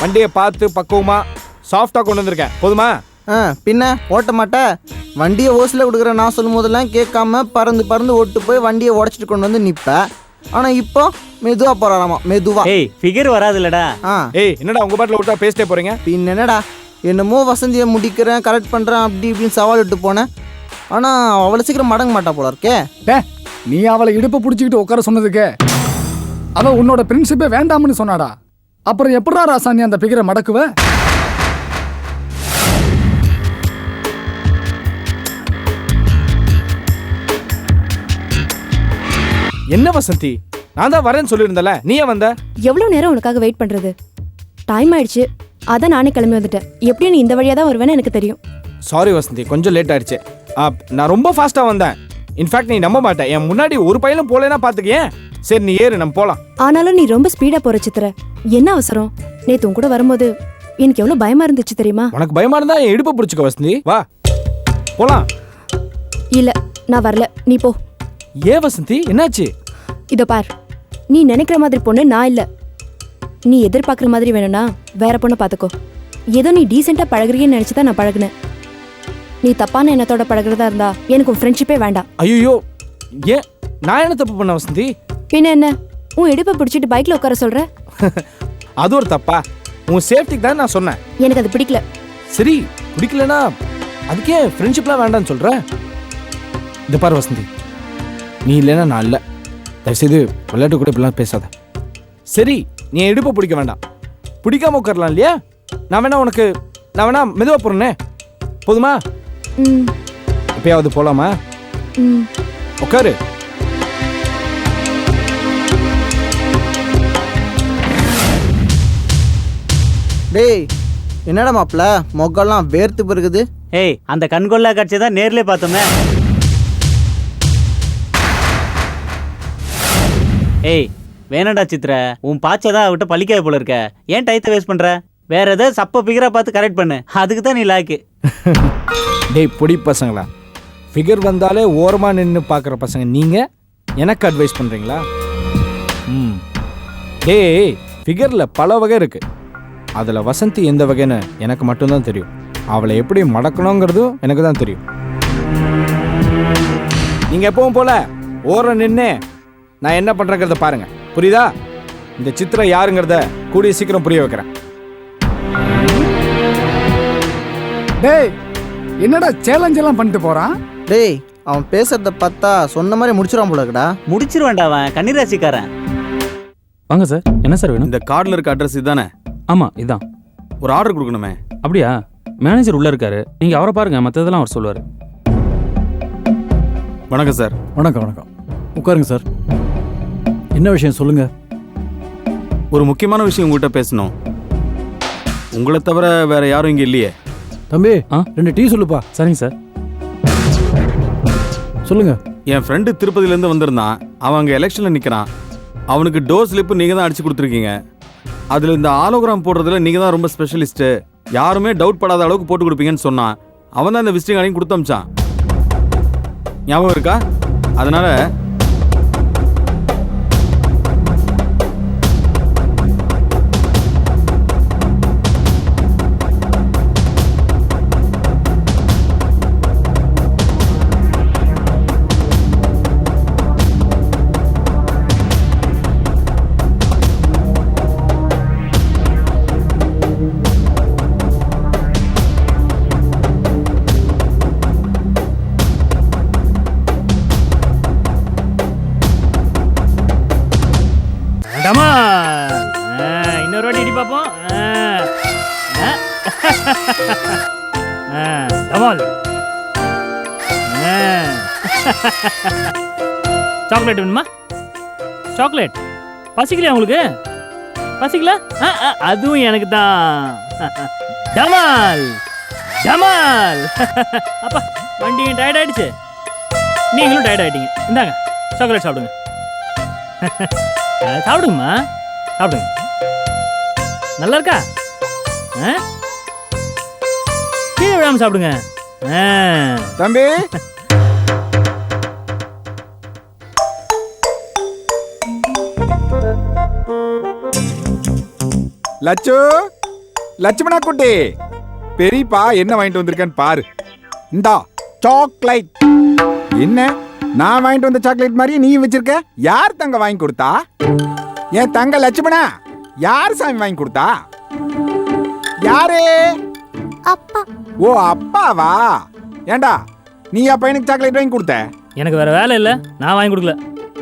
வண்டியை பார்த்து பக்குவமா சாஃப்டா கொண்டு வந்திருக்கேன். போதுமா? ஆ பின்ன ஓட்ட மாட்டே. வண்டியை ஓசில் கொடுக்குற நான் சொல்லும் போதெல்லாம் கேட்காம பறந்து பறந்து ஓட்டு போய் வண்டியை உடச்சிட்டு கொண்டு வந்து நிற்ப ஆனால் இப்போ மெதுவாக போகிறாராமா மெதுவா. ஏய் ஃபிகர் வராதுல்லடா. ஆ. ஏய் என்னடா உங்க பாட்டில் விட்டா பேசிட்டே போறீங்க? பின்ன என்னடா என்னமோ வசந்தியை முடிக்கிறேன் கரெக்ட் பண்ணுறேன் அப்படி இப்படின்னு சவால் விட்டு போனேன். ஆனால் அவ்வளோ சீக்கிரம் மடங்க மாட்டா போல இருக்கே. டே நீ அவளை இடுப்பை பிடிச்சிக்கிட்டு உட்கார சொன்னதுக்கு. அவ உன்னோட பிரின்சிப்பே வேண்டாம்னு சொன்னாடா. அப்புறம் எப்படா ராசா நீ அந்த பிகரை மடக்குவ? என்ன வசந்தி? நான் தான் வரேன்னு சொல்லியிருந்தல நீ ஏன் வந்த? எவ்வளவு நேரம் உனக்காக வெயிட் பண்றது? டைம் ஆயிடுச்சு. அதான் நானே கிளம்பி வந்துட்டேன். எப்படியும் நீ இந்த வழியா தான் வருவேன்னு எனக்கு தெரியும். சாரி வசந்தி கொஞ்சம் லேட் ஆயிடுச்சு. நான் ரொம்ப ஃபாஸ்டா வந்தேன். இன்ஃபேக்ட் நீ நம்ப மாட்டேன் என் முன்னாடி ஒரு பையனும் போலேன்னா பாத்துக்கேன் சரி நீ ஏறு நம்ம போலாம். ஆனாலும் நீ ரொம்ப ஸ்பீடா போற சித்திர. என்ன அவசரம்? நேத்து உன் கூட வரும்போது எனக்கு எவ்வளவு பயமா இருந்துச்சு தெரியுமா? உனக்கு பயமா இருந்தா என் இடுப்பை பிடிச்சிக்க வசந்தி. வா. போலாம். இல்ல நான் வரல. நீ போ. ஏன் வசந்தி? என்னாச்சு? இதோ பார். நீ நினைக்கிற மாதிரி பொண்ணு நான் இல்ல. நீ எதிர்பார்க்குற மாதிரி வேணும்னா வேற பொண்ணை பாத்துக்கோ. ஏதோ நீ டீசெண்டா பழகுறீன்னு நினைச்சு தான் நான் பழகுனேன். நீ தப்பான எண்ணத்தோட பழகுறதா இருந்தா எனக்கு உன் ஃப்ரெண்ட்ஷிப்பே வேண்டாம். ஐயோ ஏன்? நான் என்ன தப்பு பண்ண வசந்தி? பின்ன என்ன? உன் இடுப்பை பிடிச்சிட்டு பைக்ல உட்கார சொல்ற? அது ஒரு தப்பா? உன் சேஃப்டிக்கு தான் நான் சொன்னேன். எனக்கு அது பிடிக்கல. சரி பிடிக்கலனா அதுக்கே ஃப்ரெண்ட்ஷிப்லாம் வேண்டாம்னு சொல்ற? இந்த பாரு வசந்தி. நீ இல்லைன்னா நான் இல்லை. தயவுசெய்து விளையாட்டு கூட இப்படிலாம் பேசாத. சரி நீ என் இடுப்பை பிடிக்க வேண்டாம். பிடிக்காம உட்காரலாம் இல்லையா? நான் வேணா உனக்கு நான் வேணா மெதுவா போறேனே. போதுமா? எப்பயாவது போலாமா? ம். உட்காரு டேய் என்னடா மாப்பிள்ள மொக்கெல்லாம் வேர்த்து பிறகுது ஏய் அந்த கண்கொள்ளா காட்சி தான் நேர்லயே பார்த்தோமே. ஏய் வேணாடா சித்ர. உன் பாச்சை தான் அவட்ட பழிக்காத போல இருக்க. ஏன் டயத்தை வேஸ்ட் பண்ற? வேற ஏதாவது சப்ப பிகரா பார்த்து கரெக்ட் பண்ணு. அதுக்கு தான் நீ லாக்கு டேய் பொடி பசங்களா. ஃபிகர் வந்தாலே ஓரமாக நின்று பார்க்குற பசங்க நீங்கள் எனக்கு அட்வைஸ் பண்ணுறீங்களா ம். டேய் ஃபிகரில் பல வகை இருக்குது அதில் வசந்தி எந்த வகைன்னு எனக்கு மட்டும்தான் தெரியும். அவளை எப்படி மடக்கணுங்கிறதும் எனக்கு தான் தெரியும். நீங்கள் எப்பவும் போல ஓரம் நின்று நான் என்ன பண்ணுறேங்கிறத பாருங்கள் புரியுதா? இந்த சித்திரம் யாருங்கிறத கூடிய சீக்கிரம் புரிய வைக்கிறேன். டேய் என்னடா சேலஞ்ச் எல்லாம் பண்ணிட்டு போறான்? டேய் அவன் பேசுறத பார்த்தா சொன்ன மாதிரி முடிச்சிடான் போல இருக்குடா. முடிச்சிருவேன்டா அவன் கன்னிராசிக்காரன். வாங்க சார் என்ன சார் வேணும்? இந்த கார்டில் இருக்க அட்ரஸ் இதுதானே ஆமாம் இதான். ஒரு ஆர்டர் கொடுக்கணுமே. அப்படியா? மேனேஜர் உள்ளே இருக்காரு. நீங்கள் அவரை பாருங்க மற்றதெல்லாம் அவர் சொல்லுவார். வணக்கம் சார். வணக்கம் வணக்கம். உட்காருங்க சார். என்ன விஷயம் சொல்லுங்க? ஒரு முக்கியமான விஷயம் உங்ககிட்ட பேசணும். உங்களை தவிர வேற யாரும் இங்கே இல்லையே. தம்பி ஆ? ரெண்டு டீ சொல்லுப்பா. சரிங்க சார். சொல்லுங்க. என் ஃப்ரெண்டு திருப்பதியிலேருந்து வந்திருந்தான். அவன் அங்கே எலெக்ஷனில் நிற்கிறான் அவனுக்கு டோர் ஸ்லிப்பு நீங்கள் தான் அடிச்சு கொடுத்துருக்கீங்க. அதில் இந்த ஆலோகிராம் போடுறதுல நீங்கள் தான் ரொம்ப ஸ்பெஷலிஸ்ட்டு யாருமே டவுட் படாத அளவுக்கு போட்டு கொடுப்பீங்கன்னு சொன்னான். அவன் தான் இந்த விசிட்டிங் கார்டையும் கொடுத்து அமிச்சான். ஞாபகம் இருக்கா? அதனால டமால் ஆ. சாக்லேட் வேணுமா? சாக்லேட் பசிக்கலையா உங்களுக்கு? பசிக்கல? அதுவும் எனக்கு தான். டமால். டமால். அப்பா வண்டியும் டயர்ட் ஆயிடுச்சு? நீங்களும் டயர்ட் ஆயிட்டீங்க. இந்தாங்க சாக்லேட் சாப்பிடுங்க. சாப்பிடுங்கம்மா. சாப்பிடுங்க. நல்லா இருக்கா? கீழே விழாம சாப்பிடுங்க. தம்பி. லட்சு லட்சுமணா குட்டி பெரியப்பா என்ன வாங்கிட்டு வந்திருக்கேன்னு பாரு. இந்தா சாக்லேட் என்ன? நான் வாங்கிட்டு வந்த சாக்லேட் மாதிரி நீ வச்சிருக்க? யார் தங்க வாங்கி கொடுத்தா? என் தங்க லட்சுமணா யார் சாமி வாங்கி கொடுத்தா? யாரு? அப்பா. ஓ அப்பாவா? ஏண்டா நீ என் பையனுக்கு சாக்லேட் வாங்கி கொடுத்த? எனக்கு வேற வேலை இல்லை. நான் வாங்கி கொடுக்கல.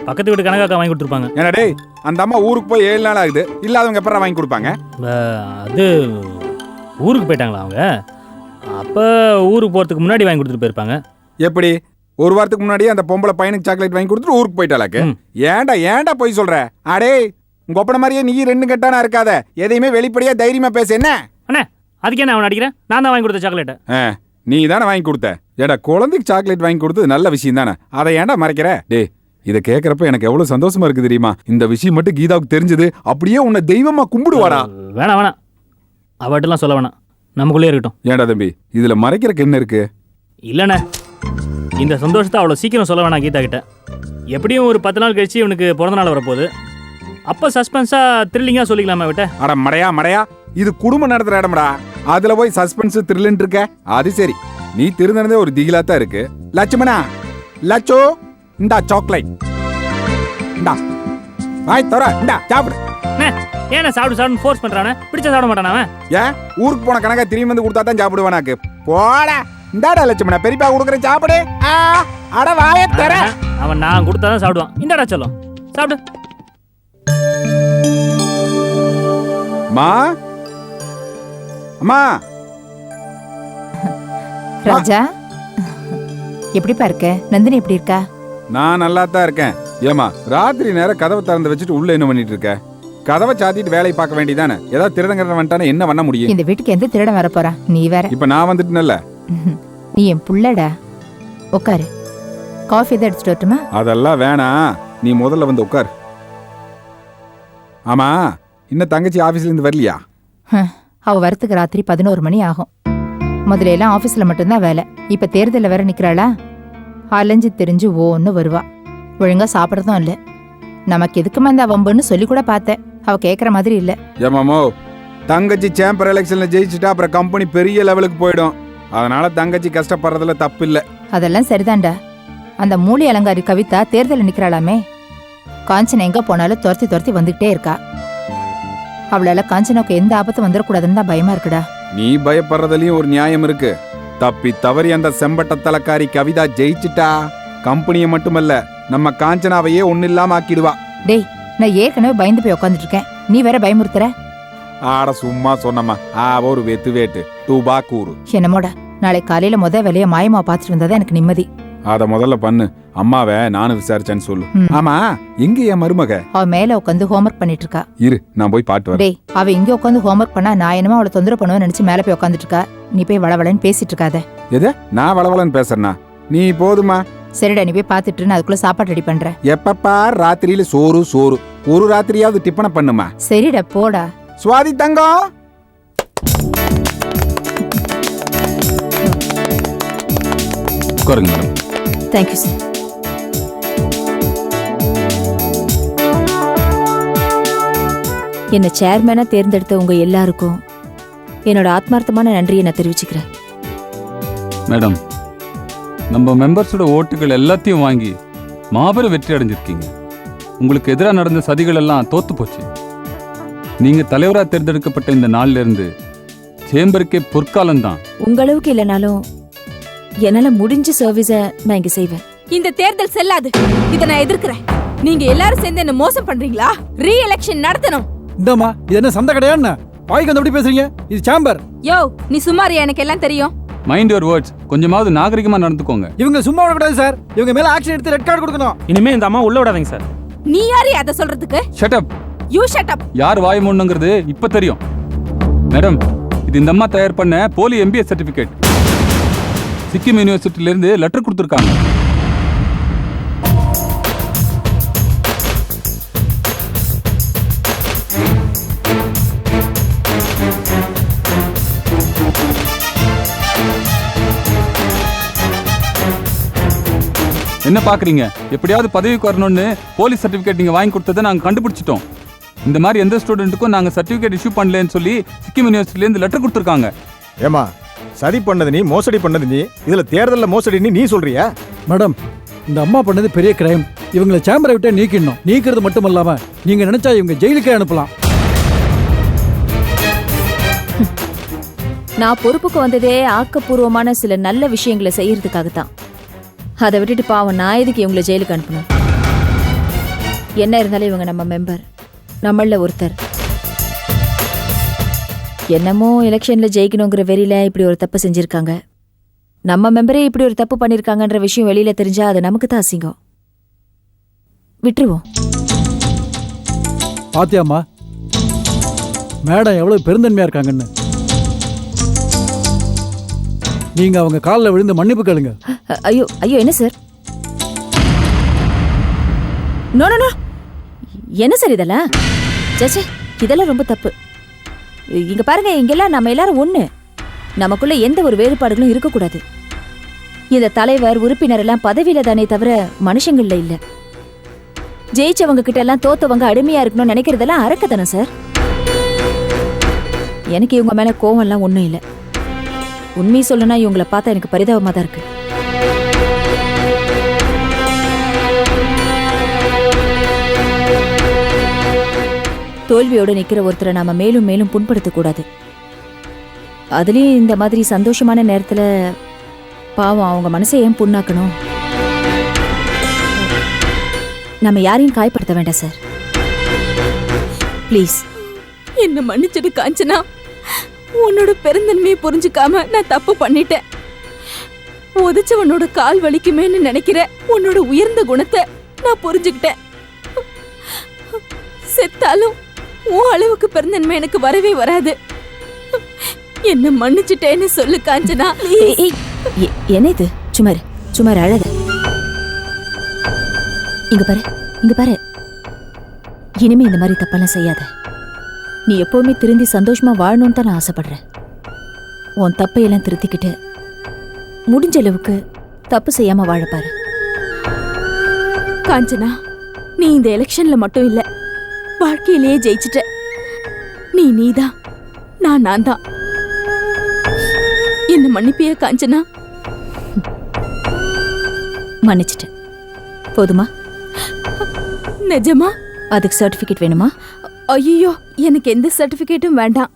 பக்கத்து வீட்டு கணக்காக்கா வாங்கி கொடுத்துருப்பாங்க. ஏன்னா டேய் அந்த அம்மா ஊருக்கு போய் ஏழு நாள் ஆகுது. இல்லாதவங்க எப்பறம் வாங்கி கொடுப்பாங்க? அஹ், அது ஊருக்கு போயிட்டாங்களா அவங்க? அப்போ ஊருக்கு போகிறதுக்கு முன்னாடி வாங்கி கொடுத்துட்டு போயிருப்பாங்க. எப்படி? ஒரு வாரத்துக்கு முன்னாடியே அந்த பொம்பளை பையனுக்கு சாக்லேட் வாங்கி கொடுத்துட்டு ஊருக்கு போயிட்டாளாக்கு ம். ஏன்டா ஏன்டா போய் சொல்ற? அடே உங்க ஒப்பன மாதிரியே நீ ரெண்டு கட்டானா இருக்காத. எதையுமே வெளிப்படையா தைரியமா பேச என்ன? அண்ணே அதுக்கே நான் அவனை அடிக்கிறேன்? நான் தான் வாங்கி கொடுத்த சாக்லேட்டை ஆ, நீ தானே வாங்கி கொடுத்த? ஏடா குழந்தைக்கு சாக்லேட் வாங்கி கொடுத்தது நல்ல விஷயம் தானே? அதை ஏன்டா மறைக்கிற? டேய் இதை கேட்கறப்ப எனக்கு எவ்வளவு சந்தோஷமா இருக்கு தெரியுமா? இந்த விஷயம் மட்டும் கீதாவுக்கு தெரிஞ்சது அப்படியே உன்னை தெய்வமா கும்பிடுவாடா. வேணாம் வேணாம். அவட்டெல்லாம் சொல்ல வேணாம். நமக்குள்ளே இருக்கட்டும். ஏன்டா தம்பி இதுல மறைக்கிறக்கு என்ன இருக்கு? இல்லைண்ணே. இந்த சந்தோஷத்தை அவ்வளோ சீக்கிரம் சொல்ல வேணாம் கீதா கிட்ட. எப்படியும் ஒரு பத்து நாள் கழிச்சு இவனுக்கு பிறந்த நாள் வரப்போகுது. அப்போ சஸ்பென்ஸாக த்ரில்லிங்காக சொல்லிக்கலாமா விட்ட அட மடையா மடையா. இது குடும்பம் நடத்துற இடம்டா. அதுல போய் சஸ்பென்ஸ் த்ரில்லுன்னு இருக்க. அது சரி. நீ திருந்தனதே ஒரு திகிலா தான் இருக்கு. லட்சுமணா லட்சு இந்தா சாக்லேட் இந்தா. வாய் தர இந்தா சாப்பிடு. ஏண்ணே சாப்பிடு சாப்பிடு ஃபோர்ஸ் பண்ணுறானே பிடிச்ச சாப்பிட மாட்டானா அவன்? ஏன் ஊருக்கு போன கணக்கா திரும்பி வந்து கொடுத்தா தான் சாப்பிடுவானாக்கு போடா. இந்தாடா லட்சுமணா பெரியப்பா கொடுக்குற சாப்பிடு. ஆ, அட வாய தர. அவன் நான் கொடுத்தா தான் சாப்பிடுவான். இந்தாடா சொல்லும். சாப்பிடு. மா அம்மா. ராஜா. எப்படிப்பா இருக்க? நந்தினி எப்படி இருக்கா? நான் நல்லா தான் இருக்கேன். ஏமா ராத்திரி நேரம் கதவை திறந்து வச்சுட்டு உள்ள என்ன பண்ணிட்டு இருக்க? கதவை சாத்திட்டு வேலையை பார்க்க வேண்டியதானே? ஏதாவது திருடங்கிற வந்துட்டானே என்ன பண்ண முடியும்? இந்த வீட்டுக்கு எந்த திருடன் வரப் போறான் நீ வேற. இப்ப நான் வந்துட்டேன்ல நீ என் புள்ளடா. உட்காரு காஃபி எதாவது எடுத்துட்டு வரட்டுமா? அதெல்லாம் வேணாம். நீ முதல்ல வந்து உட்கார் ஆமா இன்னும் தங்கச்சி ஆபீஸ்ல இருந்து வரலையா? ஹம், அவ வரத்துக்கு ராத்திரி பதினோரு மணி ஆகும். முதல்ல எல்லாம் ஆபீஸ்ல மட்டும்தான் வேலை. இப்ப தேர்தல்ல வேற நிக்கிறாளா? அலைஞ்சு தெரிஞ்சு ஓன்னு வருவா. ஒழுங்கா சாப்பிடறதும் இல்ல. நமக்கு எதுக்குமா இந்த வம்புன்னு சொல்லி கூட பார்த்தேன் அவ கேக்குற மாதிரி இல்ல. ஏமாமோ தங்கச்சி சேம்பர் எலெக்ஷன்ல ஜெயிச்சுட்டா அப்புறம் கம்பெனி பெரிய லெவலுக்கு போயிடும். அதனால தங்கச்சி கஷ்டப்படுறதுல தப்பு இல்ல. அதெல்லாம் சரிதான்டா. அந்த மூலி அலங்காரி கவிதா தேர்தல்ல நிக்கிறாளாமே. காஞ்சனா எங்க போனாலும் துரத்தி துரத்தி வந்துகிட்டே இருக்கா. அவளால காஞ்சனாவுக்கு எந்த ஆபத்தும் வந்துடக்கூடாதுன்னு தான் பயமா இருக்குடா. நீ பயப்படுறதுலயும் ஒரு நியாயம் இருக்கு. தப்பி தவறி அந்த செம்பட்ட தலக்காரி கவிதா ஜெயிச்சிட்டா கம்பெனியை மட்டுமல்ல நம்ம காஞ்சனாவையே ஒண்ணு இல்லாம ஆக்கிடுவா. டேய் நான் ஏற்கனவே பயந்து போய் உட்காந்துட்டு இருக்கேன் நீ வேற பயமுறுத்துற? ஆட சும்மா சொன்னம்மா. ஆ ஒரு வெத்து வேட்டு. தூபா கூறு. என்னமோடா நாளை காலையில முத வேலைய மாயமா பாத்துட்டு வந்தாதான் எனக்கு நிம்மதி. அத முதல்ல பண்ணு. அம்மாவை நானும் விசாரிச்சேன்னு சொல்லு. ஆமா எங்க என் மருமக. அவ மேல உட்காந்து ஹோம்ஒர்க் பண்ணிட்டு இருக்கா இரு நான் போய் பாட்டு வரேன். டேய் அவ இங்க உட்காந்து ஹோம்ஒர்க் பண்ணா நான் என்னமோ அவளை தொந்தரவு பண்ணுவேன்னு நினைச்சு மேல போய் உட்காந்துட்டு இருக்கா நீ போய் வளவளன்னு பேசிட்டு இருக்காத எது? நான் வளவலன்னு பேசுறேனா? நீ போதுமா? சரிடா நீ போய் பாத்துட்டு நான் அதுக்குள்ள சாப்பாடு ரெடி பண்றேன். எப்ப பார் ராத்திரியில சோறு சோறு. ஒரு ராத்திரியாவது டிப்பனை பண்ணுமா? சரிடா போடா. சுவாதி தங்கம்! உட்காருங்க மேடம். தேங்க்யூ சார் என்னை சேர்மேனா தேர்ந்தெடுத்த உங்க எல்லாருக்கும் என்னோட ஆத்மார்த்தமான நன்றியை நான் தெரிவிச்சுக்கிறேன். மேடம் நம்ம மெம்பர்ஸோட ஓட்டுகள் எல்லாத்தையும் வாங்கி மாபெரும் வெற்றி அடைஞ்சிருக்கீங்க. உங்களுக்கு எதிராக நடந்த சதிகள் எல்லாம் தோத்து போச்சு. நீங்க தலைவரா தேர்ந்தெடுக்கப்பட்ட இந்த நாள்ல இருந்து சேம்பருக்கே பொற்காலம் தான் உங்க அளவுக்கு இல்லைனாலும் என்னால முடிஞ்ச சர்வீஸை நான் இங்க செய்வேன். இந்த தேர்தல் செல்லாது. இத நான் எதிர்க்கிறேன். நீங்க எல்லாரும் சேர்ந்து என்ன மோசம் பண்றீங்களா? ரீ எலெக்ஷன் நடத்தணும். இந்தாம்மா இது என்ன சந்த கடையா என்ன? வாய்க்கு வந்து எப்படி பேசுறீங்க? இது சேம்பர் யோ நீ சுமாரியா எனக்கு எல்லாம் தெரியும். மைண்ட் யுவர் வேர்ட்ஸ் கொஞ்சமாவது நாகரிகமா நடந்துக்கோங்க. இவங்க சும்மா விடக்கூடாது சார். இவங்க மேல ஆக்ஷன் எடுத்து ரெட் கார்டு கொடுக்கணும். இனிமே இந்த அம்மா உள்ள விடாதீங்க சார். நீ யாரு அதை சொல்றதுக்கு? Shut up you shut up யார் வாய் மூடணுங்கிறது இப்ப தெரியும். மேடம் இது இந்த அம்மா தயார் பண்ண போலி எம்பிஏ சர்டிபிகேட் சிக்கிம் யூனிவர்சிட்டியிலேருந்து லெட்டர் கொடுத்துருக்காங்க. என்ன பாக்குறீங்க எப்படியாவது பதவிக்கு வரணும்னு போலீஸ் சர்டிபிகேட் நீங்க வாங்கி கொடுத்ததை நாங்க கண்டுபிடிச்சிட்டோம். இந்த மாதிரி எந்த ஸ்டூடெண்ட்டுக்கும் நாங்க சர்டிபிகேட் இஷ்யூ பண்ணலன்னு சொல்லி சிக்கிம் யூனிவர்சிட்டிலேருந்து லெட்டர் கொடுத்துருக்காங்க. ஏமா சதி பண்ணது நீ மோசடி பண்ணது நீ. இதுல தேர்தல்ல மோசடி நீ நீ சொல்றியா? மேடம் இந்த அம்மா பண்ணது பெரிய கிரைம் இவங்களை சேம்பரை விட்டே நீக்கிடணும். நீக்கிறது மட்டும் இல்லாம நீங்க நினைச்சா இவங்க ஜெயிலுக்கே அனுப்பலாம். நான் பொறுப்புக்கு வந்ததே ஆக்கப்பூர்வமான சில நல்ல விஷயங்களை செய்யறதுக்காக தான் அதை விட்டுட்டு பாவம் நான் எதுக்கு இவங்களை ஜெயிலுக்கு அனுப்பணும்? என்ன இருந்தாலும் இவங்க நம்ம மெம்பர் நம்மள ஒருத்தர். என்னமோ எலெக்ஷன்ல ஜெயிக்கணுங்கிற வெறியில இப்படி ஒரு தப்பு செஞ்சிருக்காங்க. நம்ம மெம்பரே இப்படி ஒரு தப்பு பண்ணிருக்காங்கன்ற விஷயம் வெளியில தெரிஞ்சா அது நமக்கு தான் அசிங்கம். விட்டுருவோம். பாத்தியாம்மா மேடம் எவ்வளவு பெருந்தன்மையா இருக்காங்கன்னு. நீங்க அவங்க காலில் விழுந்து மன்னிப்பு கேளுங்க. அ- ஐயோ ஐயோ என்ன சார்? நோ நோ நோ என்ன சார் இதெல்லாம்? சச்சே இதெல்லாம் ரொம்ப தப்பு. இங்க பாருங்க இங்கெல்லாம் நம்ம எல்லாரும் ஒண்ணு. நமக்குள்ள எந்த ஒரு வேறுபாடுகளும் இருக்கக்கூடாது. இந்த தலைவர் உறுப்பினர் எல்லாம் பதவியில தானே தவிர மனுஷங்கள்ல இல்ல. ஜெயிச்சவங்க கிட்ட எல்லாம் தோத்தவங்க அடிமையா இருக்கணும்னு நினைக்கிறதெல்லாம் அரக்கத்தனம் சார். எனக்கு இவங்க மேல கோவம் எல்லாம் ஒண்ணும் இல்ல. உண்மையை சொல்லணும்னா இவங்களை பார்த்தா எனக்கு பரிதாபமா தான் இருக்கு. தோல்வியோடு நிற்கிற ஒருத்தரை நாம மேலும் மேலும் புண்படுத்தக்கூடாது. அதுலேயும் இந்த மாதிரி சந்தோஷமான நேரத்தில் பாவம் அவங்க மனசை ஏன் புண்ணாக்கணும்? நம்ம யாரையும் காயப்படுத்த வேண்டாம் சார். ப்ளீஸ் என்ன மன்னிச்சிடு காஞ்சனா? உன்னோட பெருந்தன்மையை புரிஞ்சுக்காம நான் தப்பு பண்ணிட்டேன். உதச்சவனோட கால் வலிக்குமேன்னு நினைக்கிற உன்னோட உயர்ந்த குணத்தை நான் புரிஞ்சுக்கிட்டேன். செத்தாலும் உன் அளவுக்கு பெருந்தன்மை எனக்கு வரவே வராது. என்ன மன்னிச்சிட்டேன்னு சொல்லு காஞ்சனா. என்ன இது? சுமார் சுமார் அழத இங்க பாரு இங்க பாரு. இனிமே இந்த மாதிரி தப்பெல்லாம் செய்யாத. நீ எப்பவுமே திருந்தி சந்தோஷமா வாழணும்னு தான் நான் ஆசைப்படுறேன். உன் தப்பையெல்லாம் திருத்திக்கிட்டு முடிஞ்ச அளவுக்கு தப்பு செய்யாம வாழ பாரு. காஞ்சனா நீ இந்த எலெக்ஷன்ல மட்டும் இல்ல. வாழ்க்கையிலேயே ஜெயிச்சிட்ட. நீ நீதான் நான் நான் தான் என்ன மன்னிப்பியா காஞ்சனா? மன்னிச்சிட்டேன். போதுமா? நிஜமா? அதுக்கு சர்டிபிகேட் வேணுமா? ஐயோ எனக்கு எந்த சர்டிபிகேட்டும் வேண்டாம்.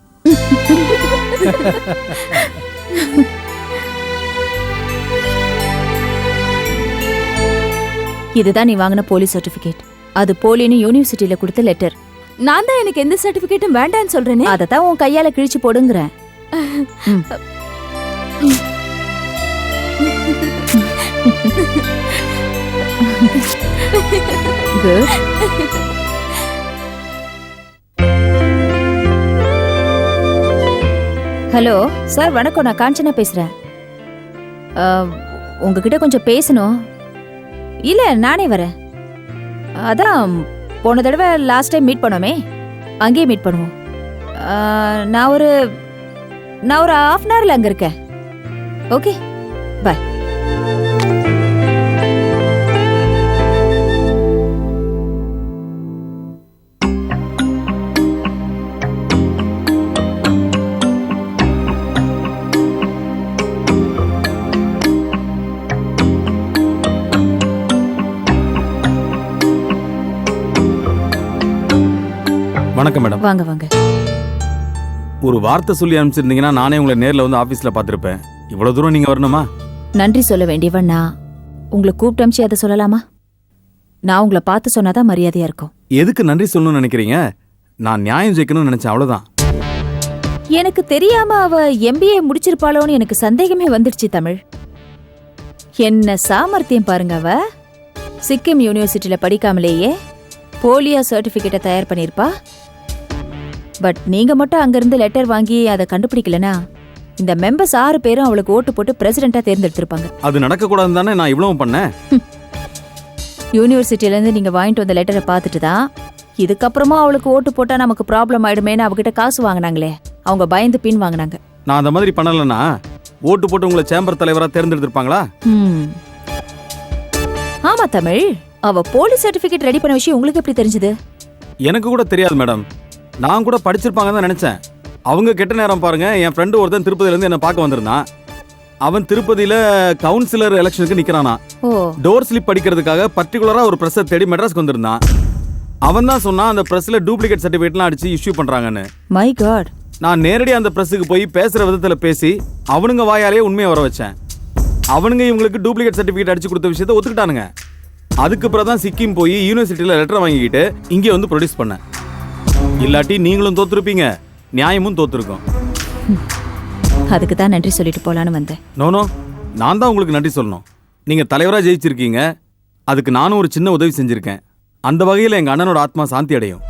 இதுதான் நீ வாங்கின போலீஸ் சர்டிபிகேட் அது போலின்னு யூனிவர்சிட்டியில கொடுத்த லெட்டர் நான் தான் எனக்கு எந்த சர்டிபிகேட்டும் வேண்டாம்னு சொல்றேனே அதை தான் உன் கையால கிழிச்சு போடுங்கிறேன். ஹலோ சார் வணக்கம் நான் காஞ்சனா பேசுறேன். உங்ககிட்ட கொஞ்சம் பேசணும். இல்ல நானே வரேன். அதான் போன தடவை லாஸ்ட் டைம் மீட் பண்ணோமே. அங்கேயே மீட் பண்ணுவோம். நான் ஒரு நான் ஒரு ஹாஃப் அன் ஹவரில் அங்கே இருக்கேன். ஓகே பாய் வணக்கம் மேடம். வாங்க வாங்க. ஒரு வார்த்தை சொல்லி அனுப்பிச்சிருந்தீங்கன்னா நானே உங்களை நேர்ல வந்து ஆபீஸ்ல பார்த்திருப்பேன். இவ்வளவு தூரம் நீங்க வரணுமா? நன்றி சொல்ல வேண்டியவன் நான். உங்களை கூப்பிட்டு அமிச்சு அதை சொல்லலாமா? நான் உங்களை பார்த்து சொன்னாதான் மரியாதையா இருக்கும். எதுக்கு நன்றி சொல்லணும்னு நினைக்கிறீங்க? நான் நியாயம் ஜெயிக்கணும்னு நினைச்சேன் அவ்வளவுதான். எனக்கு தெரியாம அவ எம்பிஏ முடிச்சிருப்பாளோன்னு எனக்கு சந்தேகமே வந்துடுச்சு தமிழ். என்ன சாமர்த்தியம் பாருங்க அவ. சிக்கிம் யூனிவர்சிட்டியில படிக்காமலேயே போலியா சர்டிபிகேட்டை தயார் பண்ணியிருப்பா. பட் நீங்க மட்டும் அங்கிருந்து லெட்டர் வாங்கி அதை கண்டுபிடிக்கலனா இந்த மெம்பர்ஸ் ஆறு பேரும் அவளுக்கு ஓட்டு போட்டு பிரசிடென்ட்டா தேர்ந்தெடுத்திருப்பாங்க. அது நடக்கக்கூடாதுன்னு தானே நான் இவ்வளவு பண்ணேன். யூனிவர்சிட்டில இருந்து நீங்க வாங்கிட்டு வந்த லெட்டரை பார்த்துட்டு தான் இதுக்கப்புறமா அவளுக்கு ஓட்டு போட்டா நமக்கு ப்ராப்ளம் ஆயிடுமேன்னு அவகிட்ட காசு வாங்கினாங்களே அவங்க பயந்து பின் வாங்கினாங்க. நான் அந்த மாதிரி பண்ணலைன்னா ஓட்டு போட்டு உங்களை சேம்பர் தலைவரா தேர்ந்தெடுத்திருப்பாங்களா. ஆமா தமிழ் அவ போலீஸ் சர்டிபிகேட் ரெடி பண்ண விஷயம் உங்களுக்கு எப்படி தெரிஞ்சது? எனக்கு கூட தெரியாது மேடம் நான் கூட படிச்சிருப்பாங்க தான் நினைச்சேன். அவங்க கெட்ட நேரம் பாருங்க என் ஃப்ரெண்டு ஒருத்தன் திருப்பதியில இருந்து என்ன பார்க்க வந்திருந்தான் அவன் திருப்பதியில கவுன்சிலர் எலெக்ஷனுக்கு நிக்கிறானா. ஓ. டோர் ஸ்லிப் படிக்கிறதுக்காக பர்டிகுலரா ஒரு பிரஸ்ஸை தேடி மெட்ராஸ்க்கு வந்திருந்தான். அவன் தான் சொன்னான் அந்த பிரஸ்ல டூப்ளிகேட் சர்டிஃபிகேட்லாம் அடிச்சு இஷ்யூ பண்றாங்கன்னு. மை காட் நான் நேரடியாக அந்த பிரஸ்ஸுக்கு போய் பேசுற விதத்துல பேசி அவனுங்க வாயாலேயே உண்மையை வர வச்சேன். அவனுங்க இவங்களுக்கு டூப்ளிகேட் சர்டிஃபிகேட் அடிச்சு கொடுத்த விஷயத்தை ஒத்துக்கிட்டானுங்க. அதுக்கு அப்புறம் தான் சிக்கிம் போய் யூனிவர்சிட்டியில் லெட்டர் வாங்கிக்கிட்டு இங்கே வந்து ப்ரொடியூஸ் பண்ணேன். இல்லாட்டி நீங்களும் தோத்துருப்பீங்க. நியாயமும் தோத்துருக்கும். அதுக்கு தான் நன்றி சொல்லிட்டு போலான்னு வந்தேன். நோனோ நான் தான் உங்களுக்கு நன்றி சொல்லணும். நீங்கள் தலைவராக ஜெயிச்சிருக்கீங்க. அதுக்கு நானும் ஒரு சின்ன உதவி செஞ்சுருக்கேன். அந்த வகையில் எங்கள் அண்ணனோட ஆத்மா சாந்தி அடையும்.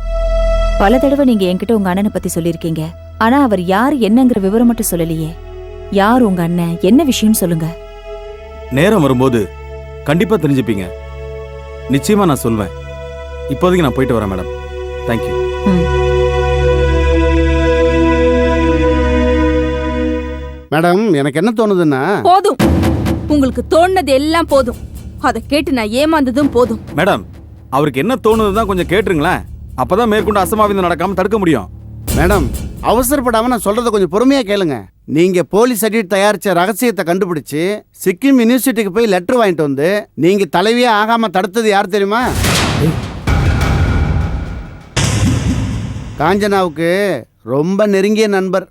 பல தடவை நீங்க என்கிட்ட உங்க அண்ணனை பத்தி சொல்லியிருக்கீங்க. ஆனா அவர் யார் என்னங்கிற விவரம் மட்டும் சொல்லலையே. யார் உங்க அண்ணன்? என்ன விஷயம்னு சொல்லுங்க. நேரம் வரும்போது கண்டிப்பாக தெரிஞ்சுப்பீங்க. நிச்சயமாக நான் சொல்வேன். இப்போதைக்கு நான் போயிட்டு வரேன் மேடம். தேங்க்யூ மேடம் எனக்கு என்ன தோணுதுன்னா? போதும். உங்களுக்கு தோணுனது எல்லாம் போதும். அதை கேட்டு நான் ஏமாந்ததும் போதும். மேடம் அவருக்கு என்ன தோணுது தான் கொஞ்சம் கேட்டுருங்களேன். அப்பதான் மேற்கொண்டு அசம்பாவிதம் நடக்காம தடுக்க முடியும். மேடம் அவசரப்படாம நான் சொல்றத கொஞ்சம் பொறுமையா கேளுங்க. நீங்க போலீஸ் சர்டிஃபிகேட் தயாரிச்ச ரகசியத்தை கண்டுபிடிச்சு சிக்கிம் யூனிவர்சிட்டிக்கு போய் லெட்டர் வாங்கிட்டு வந்து நீங்க தலைவியே ஆகாம தடுத்தது யார் தெரியுமா? காஞ்சனாவுக்கு ரொம்ப நெருங்கிய நண்பர்.